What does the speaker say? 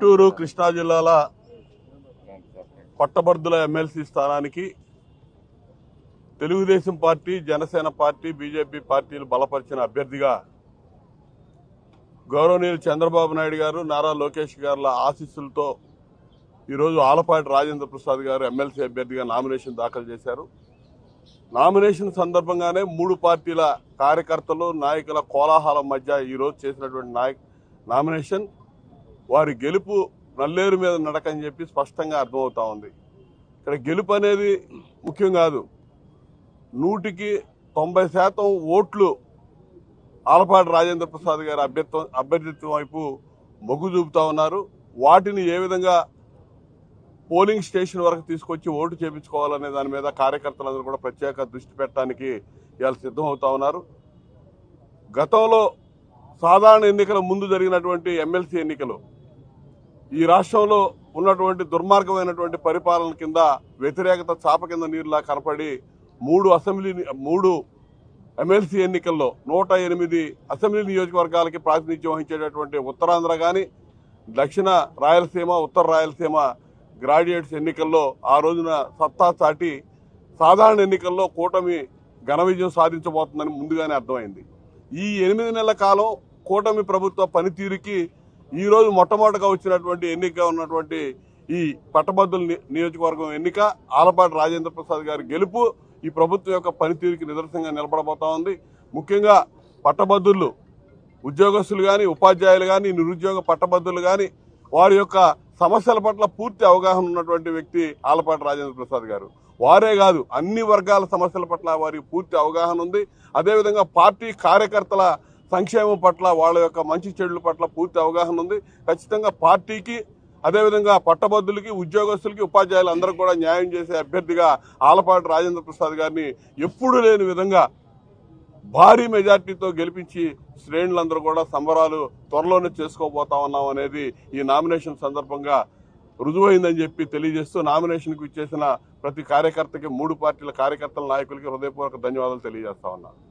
గుంటూరు కృష్ణా జిల్లాల పట్టభద్రుల ఎమ్మెల్సీ స్థానానికి Telugu Desam party Janasena party BJP పార్టీలు బలపరిచిన అభ్యర్థిగా గౌరవనీయులు చంద్రబాబు నాయుడు గారు నారా లోకేష్ గారుల ఆశీస్సులతో ఈరోజు ఆలపాటి రాజేంద్ర ప్రసాద్ గారు ఎమ్మెల్సీ అభ్యర్థిగా నామినేషన్ దాఖలు చేశారు. నామినేషన్ సందర్భంగానే మూడు పార్టీల కార్యకర్తలు నాయకుల కోలాహలం మధ్య ఈరోజు చేసినటువంటి నాయక్ నామినేషన్ వారి గెలుపు నల్లేరు మీద నడకని చెప్పి స్పష్టంగా అర్థమవుతా ఉంది. ఇక్కడ గెలుపు అనేది ముఖ్యం కాదు. నూటికి తొంభై శాతం ఓట్లు ఆలపాటి రాజేంద్ర ప్రసాద్ గారి అభ్యర్థం అభ్యర్థిత్వం వైపు మొగ్గు చూపుతా ఉన్నారు. వాటిని ఏ విధంగా పోలింగ్ స్టేషన్ వరకు తీసుకొచ్చి ఓటు చేపించుకోవాలనే దాని మీద కార్యకర్తలందరూ కూడా ప్రత్యేక దృష్టి పెట్టడానికి ఇవాళ సిద్ధమవుతా ఉన్నారు. గతంలో సాధారణ ఎన్నికల ముందు జరిగినటువంటి ఎమ్మెల్సీ ఎన్నికలు ఈ రాష్ట్రంలో ఉన్నటువంటి దుర్మార్గమైనటువంటి పరిపాలన కింద వ్యతిరేకత చాప కింద నీరులా కనపడి మూడు అసెంబ్లీ మూడు ఎమ్మెల్సీ ఎన్నికల్లో నూట ఎనిమిది అసెంబ్లీ నియోజకవర్గాలకి ప్రాతినిధ్యం వహించేటటువంటి ఉత్తరాంధ్ర కానీ దక్షిణ రాయలసీమ ఉత్తర రాయలసీమ గ్రాడ్యుయేట్స్ ఎన్నికల్లో ఆ రోజున సత్తా చాటి సాధారణ ఎన్నికల్లో కూటమి ఘన విజయం సాధించబోతుందని ముందుగానే అర్థమైంది. ఈ ఎనిమిది నెలల కాలం కూటమి ప్రభుత్వ పనితీరుకి ఈ రోజు మొట్టమొదటిగా వచ్చినటువంటి ఎన్నిక ఉన్నటువంటి ఈ పట్టభద్రుల ని- నియోజకవర్గం ఎన్నిక ఆలపాటి రాజేంద్ర ప్రసాద్ గారి గెలుపు ఈ ప్రభుత్వం యొక్క పనితీరుకి నిదర్శనంగా నిలబడబోతా ఉంది. ముఖ్యంగా పట్టభద్రులు ఉద్యోగస్తులు కానీ ఉపాధ్యాయులు కానీ నిరుద్యోగ పట్టభద్రులు కానీ వారి యొక్క సమస్యల పట్ల పూర్తి అవగాహన ఉన్నటువంటి వ్యక్తి ఆలపాటి రాజేంద్ర ప్రసాద్ గారు. వారే కాదు అన్ని వర్గాల సమస్యల పట్ల వారికి పూర్తి అవగాహన ఉంది. అదేవిధంగా పార్టీ కార్యకర్తల సంక్షేమం పట్ల వాళ్ళ యొక్క మంచి చెడుల పట్ల పూర్తి అవగాహన ఉంది. ఖచ్చితంగా పార్టీకి అదేవిధంగా పట్టభద్రులకి ఉద్యోగస్తులకి ఉపాధ్యాయులు అందరూ కూడా న్యాయం చేసే అభ్యర్థిగా ఆలపాటి రాజేంద్ర ప్రసాద్ గారిని ఎప్పుడూ లేని విధంగా భారీ మెజార్టీతో గెలిపించి శ్రేణులందరూ కూడా సంబరాలు త్వరలోనే చేసుకోబోతా ఉన్నాం అనేది ఈ నామినేషన్ సందర్భంగా రుజువైందని చెప్పి తెలియజేస్తూ నామినేషన్కు ఇచ్చేసిన ప్రతి కార్యకర్తకి మూడు పార్టీల కార్యకర్తల నాయకులకి హృదయపూర్వక ధన్యవాదాలు తెలియజేస్తా ఉన్నాను.